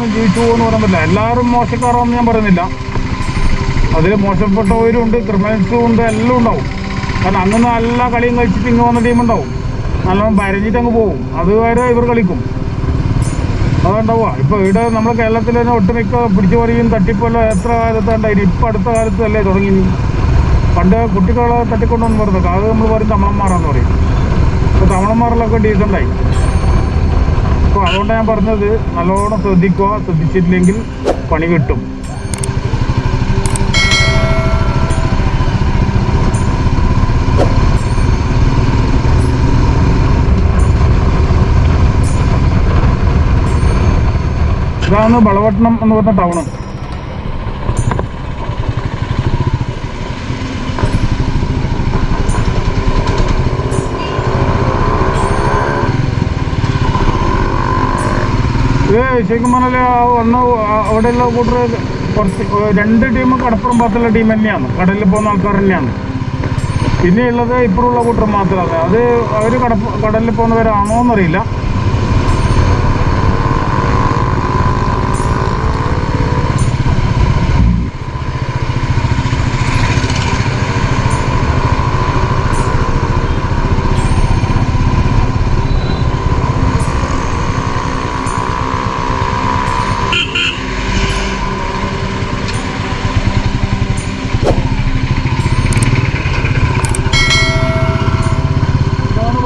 ഒന്നും ജീവിച്ചു പോകുമെന്ന് പറയാൻ പറ്റില്ല. എല്ലാവരും മോശക്കാരാണെന്ന് ഞാൻ പറയുന്നില്ല. അതിൽ മോശപ്പെട്ടവരും ഉണ്ട് ക്രിമിനൽസും ഉണ്ട് എല്ലാം ഉണ്ടാവും. കാരണം അങ്ങനെ നല്ല കളിയും കളിച്ചിട്ട് ഇങ്ങ് വന്ന ടീം ഉണ്ടാവും. നല്ലോണം പരഞ്ഞിട്ട് അങ്ങ് പോകും അതുവരെ ഇവർ കളിക്കും. അതുണ്ടാവുക ഇപ്പോൾ ഇവിടെ നമ്മുടെ കേരളത്തിൽ തന്നെ ഒട്ടുമിക്ക പിടിച്ചു പറയും തട്ടിപ്പെല്ലാം എത്ര കാലത്തുണ്ടായിരുന്നു ഇപ്പം അടുത്ത കാലത്ത് അല്ലേ തുടങ്ങി? പണ്ട് കുട്ടികളെ തട്ടിക്കൊണ്ടെന്ന് പറഞ്ഞത് അത് നമ്മൾ പറയും തമിഴന്മാരാന്ന് പറയും. ഇപ്പോൾ തമിഴന്മാരിലൊക്കെ ഡീസന്റായി അപ്പോൾ അതുകൊണ്ടാണ് ഞാൻ പറഞ്ഞത് നല്ലോണം ശ്രദ്ധിക്കുക. ശ്രദ്ധിച്ചിട്ടില്ലെങ്കിൽ പണി കിട്ടും. ഇതാണ് വളവട്ടണം എന്ന് പറഞ്ഞ ടൗണ്. ശരിക്കും പറഞ്ഞാൽ വന്ന അവിടെയുള്ള കൂട്ടർ കുറച്ച് രണ്ട് ടീം കടപ്പുറം ഭാഗത്തുള്ള ടീം തന്നെയാണ്. കടലിൽ പോകുന്ന ആൾക്കാർ തന്നെയാണ്. പിന്നെയുള്ളത് ഇപ്പോഴുള്ള കൂട്ടർ മാത്രമാണ് അത് അവർ കടപ്പ് കടലിൽ പോകുന്നവരാണോ എന്നറിയില്ല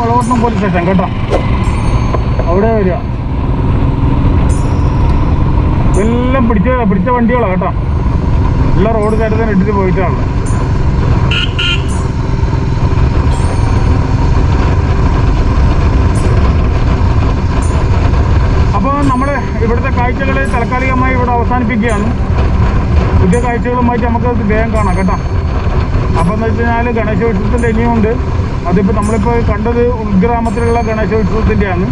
ഇതാണ് വളവട്ടണം പോലീസ് സ്റ്റേഷൻ കേട്ടോ. അവിടെ വരിക. എല്ലാം പിടിച്ച പിടിച്ച വണ്ടികളാണ് കേട്ടോ. എല്ലാം റോഡ് സൈഡിൽ തന്നെ ഇട്ടിട്ട് പോയിട്ടാണ്. അപ്പോൾ നമ്മൾ ഇവിടുത്തെ കാഴ്ചകൾ താൽക്കാലികമായി ഇവിടെ അവസാനിപ്പിക്കുകയാണ്. പുതിയ കാഴ്ചകളുമായിട്ട് നമുക്ക് വേഗം കാണാം കേട്ടോ. അപ്പോൾ എന്ന് വെച്ച് കഴിഞ്ഞാൽ ഗണേശോത്സവത്തിന്റെ ഇനിയുമുണ്ട് അതിപ്പോൾ നമ്മളിപ്പോൾ കണ്ടത് ഉൾഗ്രാമത്തിലുള്ള ഗണേശോത്സവത്തിന്റെയാണ്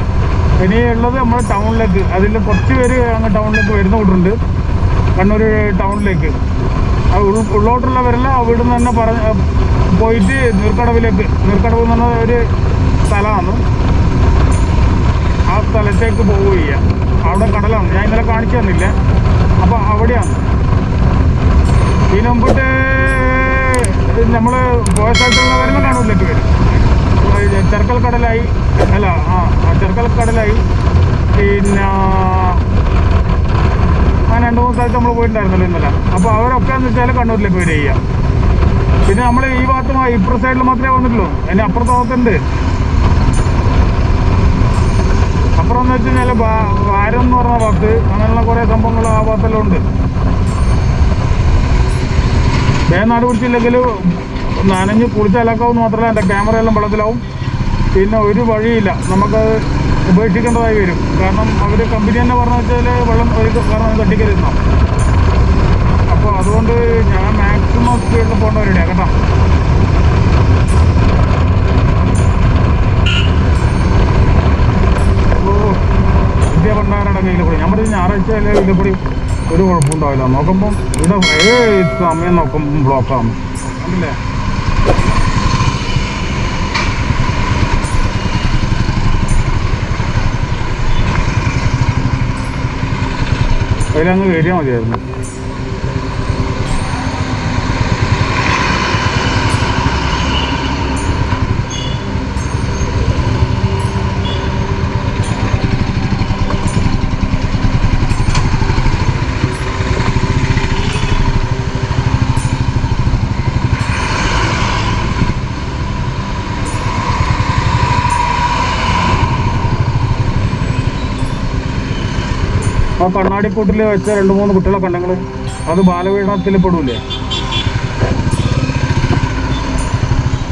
ഇനിയുള്ളത് നമ്മുടെ ടൗണിലേക്ക്. അതിൽ കുറച്ച് പേര് അങ്ങ് ടൗണിലേക്ക് വരുന്ന കൂട്ടുണ്ട് കണ്ണൂർ ടൗണിലേക്ക്. ഉള്ളോട്ടുള്ളവരെല്ലാം അവിടെ നിന്ന് തന്നെ പറഞ്ഞ പോയിട്ട് നീർക്കടവിലേക്ക്. നീർക്കടവ് എന്ന് പറഞ്ഞ ഒരു സ്ഥലമാണ്. ആ സ്ഥലത്തേക്ക് പോവുക അവിടെ കടലാണ്. ഞാൻ ഇന്നലെ കാണിച്ചു തന്നില്ല. അപ്പോൾ അവിടെയാണ്. ഇതിന് മുമ്പിട്ട് നമ്മൾ പോയ വരുന്ന കണ്ണൂരിലേക്ക് വരും ചെറുക്കൽ കടലായി അല്ല ആ ചെറുക്കൽ കടലായി പിന്നെ ആ രണ്ട് മൂന്ന് സ്ഥലത്ത് നമ്മൾ പോയിട്ടുണ്ടായിരുന്നല്ലോ ഇന്നലെ. അപ്പോൾ അവരൊക്കെ എന്ന് വെച്ചാൽ കണ്ണൂരിലേക്ക് വരിക ചെയ്യുക പിന്നെ നമ്മൾ ഈ ഭാഗത്ത് ഇപ്പുറ സൈഡിൽ മാത്രമേ വന്നിട്ടുള്ളൂ. അതിന് അപ്പുറത്തെ ഭാഗത്തുണ്ട്. അപ്പുറം എന്ന് വെച്ച് കഴിഞ്ഞാൽ വാരം എന്ന് പറഞ്ഞ ഭാഗത്ത് അങ്ങനെയുള്ള കുറേ സംഭവങ്ങൾ ആ ഭാഗത്തെല്ലാം ഉണ്ട്. വേനാട് പിടിച്ചില്ലെങ്കിൽ നനഞ്ഞ് കുളിച്ചലക്കാവും മാത്രമല്ല എന്റെ ക്യാമറയെല്ലാം വെള്ളത്തിലാവും. പിന്നെ ഒരു വഴിയില്ല. നമുക്ക് ഉപേക്ഷിക്കേണ്ടതായി വരും. കാരണം അവർ കമ്പനി തന്നെ പറഞ്ഞു വെച്ചാൽ വെള്ളം കാരണം തട്ടിക്കരുന്ന അപ്പോൾ അതുകൊണ്ട് ഞാൻ മാക്സിമം സ്പീഡിൽ പോകേണ്ടവരുടെ കേട്ടോ. ഓ വിദ്യ ഭണ്ഡാരയുടെ കയ്യിൽ കൂടി. ഞാൻ പറഞ്ഞു ഞായറാഴ്ച അല്ലേ ഇതിൽ കൂടി ഒരു കുഴപ്പമുണ്ടാവില്ല. നോക്കുമ്പോൾ ഇവിടെ ഏ സമയം നോക്കുമ്പം ബ്ലോക്കാണ് അല്ലേ അതിലങ്ങ് കയറിയാൽ മതിയായിരുന്നു. ആ കണ്ണാടിക്കൂട്ടിൽ വെച്ച രണ്ട് മൂന്ന് കുട്ടികളെ കണ്ടങ്ങൾ അത് ബാലപീഡനത്തിൽ പെടൂലേ?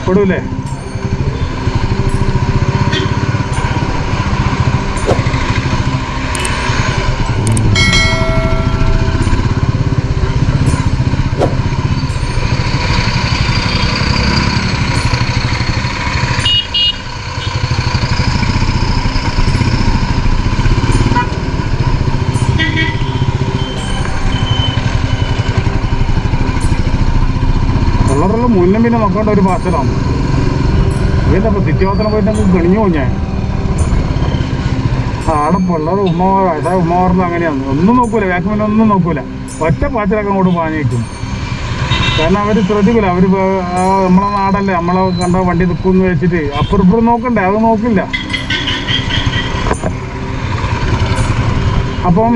പെടൂലേ? മുന്നും പിന്നെ നോക്കേണ്ട ഒരു പാച്ചലാണ് ഇതിന്റെ അപ്പോൾ സിറ്റിവാസനം പോയിട്ട് പോയി ഞാൻ ആടെ പിള്ളേർ ഉമ്മ അതാ ഉമ്മ അങ്ങനെയാണ് ഒന്നും നോക്കൂല വാക്സിമിനെ ഒന്നും നോക്കൂല. ഒറ്റ പാച്ചിലൊക്കെ അങ്ങോട്ട് പാഞ്ഞു നിൽക്കും കാരണം അവർ ശ്രദ്ധിക്കില്ല അവർ നമ്മളെ നാടല്ലേ നമ്മളെ കണ്ട വണ്ടി നിൽക്കുമെന്ന് വെച്ചിട്ട്. അപ്പുറം ഇപ്പുറം നോക്കണ്ടേ അത് നോക്കില്ല. അപ്പം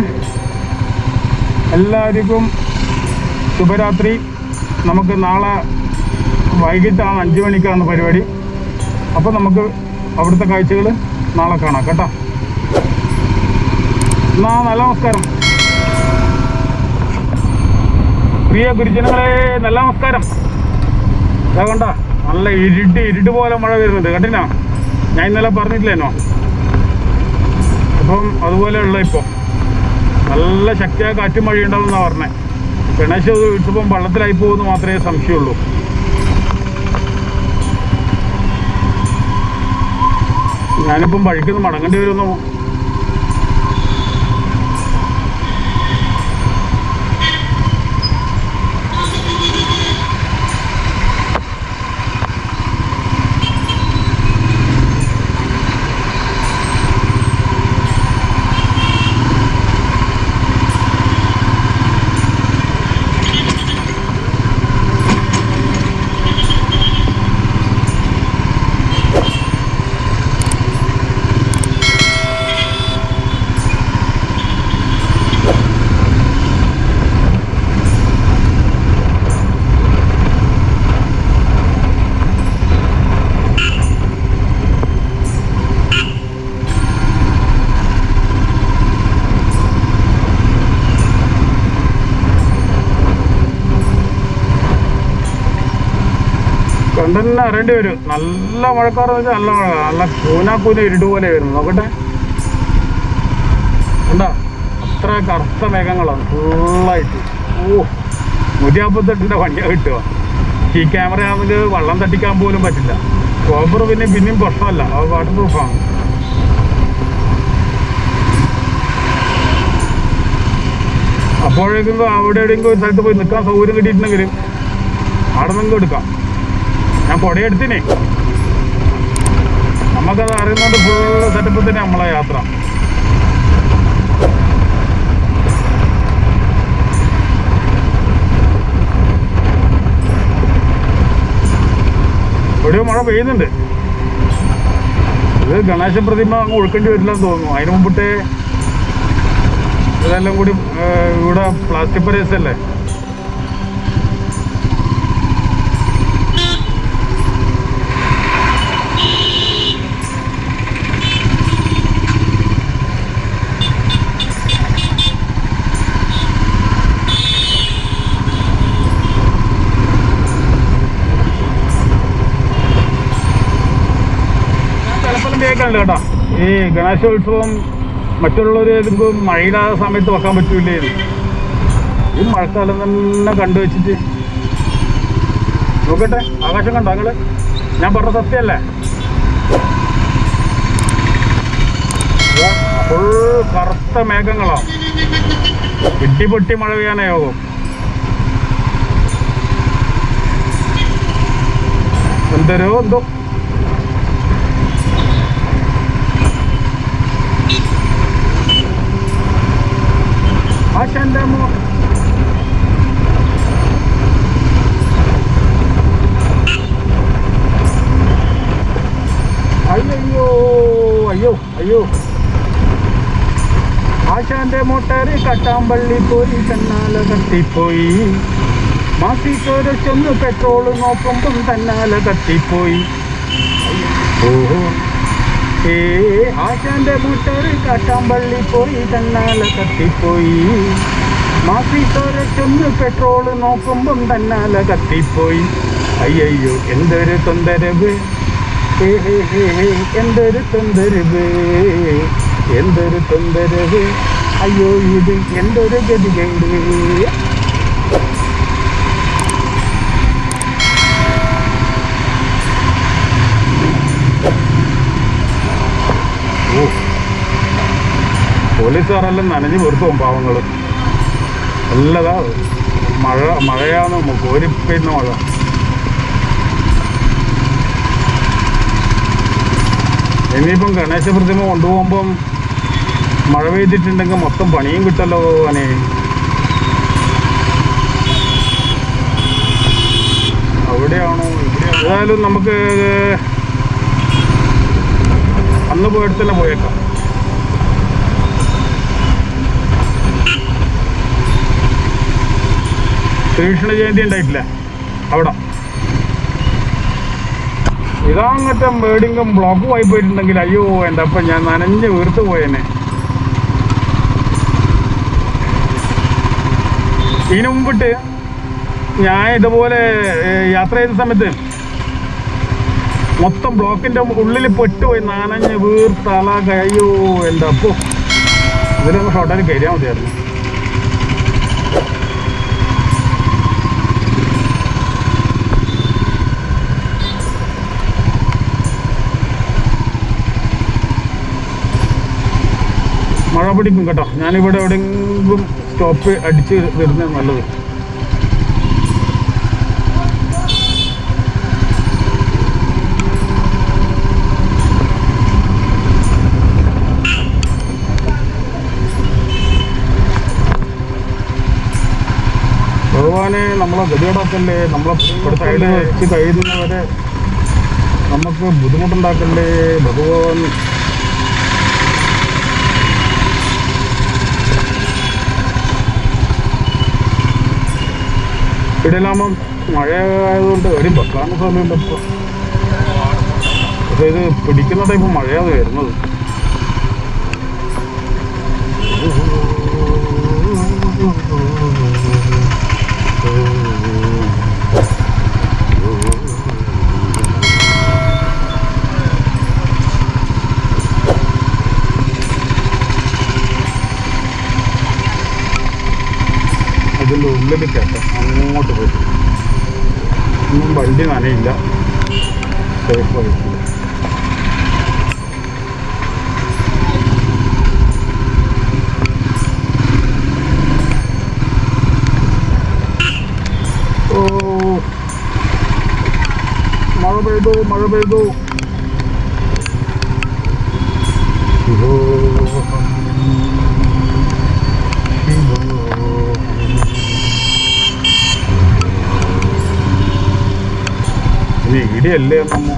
എല്ലാവർക്കും ശുഭരാത്രി. നമുക്ക് നാളെ വൈകിട്ടാണ് അഞ്ച് മണിക്കാണ് പരിപാടി. അപ്പോൾ നമുക്ക് അവിടുത്തെ കാഴ്ചകൾ നാളെ കാണാം കേട്ടോ. എന്നാ നല്ല നമസ്കാരം. പ്രിയ ഗുരുജനങ്ങളെ നല്ല നമസ്കാരം. ഇതാ കണ്ട നല്ല ഇരുട്ട് ഇരുട്ട് പോലെ മഴ വരുന്നുണ്ട് കണ്ടിനാ ഞാൻ ഇന്നലെ പറഞ്ഞിട്ടില്ലേനോ അപ്പം അതുപോലെയുള്ള ഇപ്പോൾ നല്ല ശക്തിയായ കാറ്റും മഴ ഉണ്ടാവുമെന്നാണ് പറഞ്ഞത് ഗണേശ് ഇട്ടപ്പം വള്ളത്തിലായി പോകുമെന്ന് മാത്രമേ സംശയമുള്ളൂ. ഞാനിപ്പം വഴിക്കൊന്ന് മടങ്ങേണ്ടി വരുമെന്നോ കണ്ടെന്നെ അറിയേണ്ടി വരും. നല്ല മഴക്കാറെന്ന് വെച്ചാൽ നല്ല മഴ. നല്ല കൂനാക്കൂന ഇരുട്ട് പോലെ വരുന്നു. നോക്കട്ടെ. എന്താ അത്ര കറുത്ത മേഘങ്ങളാണ്. ഫുള്ളായിട്ട്. ഓ മുതിയാപ്പത്തെട്ടിന്റെ വണ്ടിയാണ് കിട്ടുക. ഈ ക്യാമറ ആണെങ്കിൽ വള്ളം തട്ടിക്കാൻ പോലും പറ്റില്ല. കോബർ പിന്നെ പിന്നെയും പ്രശ്നമല്ല. അത് വാട്ടർ പ്രൂഫാണ്. അപ്പോഴേക്കും അവിടെ എവിടെയെങ്കിലും ഒരു സ്ഥലത്ത് പോയി നിൽക്കാൻ സൗകര്യം കിട്ടിയിട്ടുണ്ടെങ്കിൽ അവിടെ നിങ്ങൾക്ക് എടുക്കാം. ഞാൻ കൊടയെടുത്തിനെ നമുക്കത് അറിയുന്നത് ഫുൾ സെറ്റപ്പ് തന്നെ നമ്മളെ യാത്ര. ഒരു മഴ പെയ്യുന്നുണ്ട്. ഇത് ഗണേശ പ്രതിമ അങ്ങ് ഒഴുക്കേണ്ടി വരില്ലെന്ന് തോന്നുന്നു. അതിനു മുമ്പിട്ടേ ഇതെല്ലാം കൂടി ഇവിടെ പ്ലാസ്റ്റിക് പരേസ് അല്ലേ ഞാൻ പലപ്പോഴും കേൾക്കാനുണ്ട് കേട്ടോ. ഈ ഗണേശോത്സവം മറ്റുള്ളവർക്ക് മഴയില്ലാത്ത സമയത്ത് വെക്കാൻ പറ്റൂലേ എന്ന്. ഈ മഴക്കാലം തന്നെ കണ്ടു വെച്ചിട്ട്. നോക്കട്ടെ ആകാശം കണ്ടോ നിങ്ങൾ ഞാൻ പറഞ്ഞ സത്യമല്ലേ? ഫുൾ കറുത്ത മേഘങ്ങളാണ് പൊട്ടി മഴ പെയ്യാനേ യോഗം എന്തരോ എന്തോ ആശാന്റെ മോ അയ്യോ അയ്യോ അയ്യോ ആശാന്റെ മോട്ടർ കട്ടാമ്പള്ളി പോയി തന്നാല കത്തിപ്പോയി. മാസിക്കോര ചെന്ന് പെട്രോൾ നോക്കുമ്പം തന്നാല കത്തിപ്പോയി. ഏ ആശാന്റെ മോട്ടോറ് കാട്ടാമ്പള്ളി പോയി തന്നാല കത്തിപ്പോയി. മാസിക്കോര ചെന്ന് പെട്രോൾ നോക്കുമ്പം തന്നാല കത്തിപ്പോയി. അയ്യോ എന്തൊരു തൊന്തരവ്. എന്തൊരു തൊന്തരവ്. എന്തൊരു തൊന്തരവ്. അയ്യോ ഇത് എന്തൊരു ഗതികേട്. പോലീസുകാരെല്ലാം നനഞ്ഞു വെറുത്തും പാവങ്ങൾ നല്ലതാ മഴ മഴയാണ് കോരിപ്പെയ്യുന്ന മഴ. ഇനിയിപ്പം ഗണേശ പ്രതിമ കൊണ്ടുപോകുമ്പം മഴ പെയ്തിട്ടുണ്ടെങ്കിൽ മൊത്തം പണിയും കിട്ടല്ലോ അനെ അവിടെയാണോ? ഇവിടെ ഏതായാലും നമുക്ക് അന്ന് പോയിട്ട് തന്നെ പോയേക്കാം. ശ്രീകൃഷ്ണ ജയന്തി ഉണ്ടായിട്ടില്ല? അവിടെ. ഇതാങ്ങത്തെ മേടിങ്കം ബ്ലോക്ക് പോയി പോയിട്ടുണ്ടെങ്കിൽ അയ്യോ എന്റെ അപ്പം ഞാൻ നനഞ്ഞ് വീർത്ത് പോയേനെ. ഇതിനു മുമ്പിട്ട് ഞാൻ ഇതുപോലെ യാത്ര ചെയ്ത സമയത്ത് മൊത്തം ബ്ലോക്കിന്റെ ഉള്ളിൽ പെട്ടുപോയി നനഞ്ഞ് വീർത്തല കയ്യോ എന്റെ അപ്പോ ഇതിലൊന്ന് ഷോർട്ടാൽ കയറിയാൽ മതിയായിരുന്നു. പിടിക്കും കേട്ടോ. ഞാനിവിടെ എവിടെയെങ്കിലും സ്റ്റോപ്പ് അടിച്ച് വരുന്നത് നല്ലത്. ഭഗവാനെ നമ്മളെ ഗതികേടാക്കല്ലേ? നമ്മളെ ഇവിടെ സൈഡ് വെച്ച് കഴിയുന്നവരെ നമുക്ക് ബുദ്ധിമുട്ടുണ്ടാക്കല്ലേ? ഭഗവാൻ ഇവിടെല്ലാകുമ്പം മഴ ആയതുകൊണ്ട് വരും വെക്കാൻ സമയം. ഇപ്പോൾ പക്ഷേ ഇത് പിടിക്കുന്ന ടൈപ്പ് മഴയാണ് വരുന്നത് അതിന്റെ ഉള്ളിൽ കേട്ടോ അങ്ങോട്ട് പോയി ഒന്നും വണ്ടി നനയില്ല സേഫ് ആയിട്ടില്ല ഓ മഴ പെയ്തു മഴ പെയ്തു ഇടിയല്ലേ? നമ്മ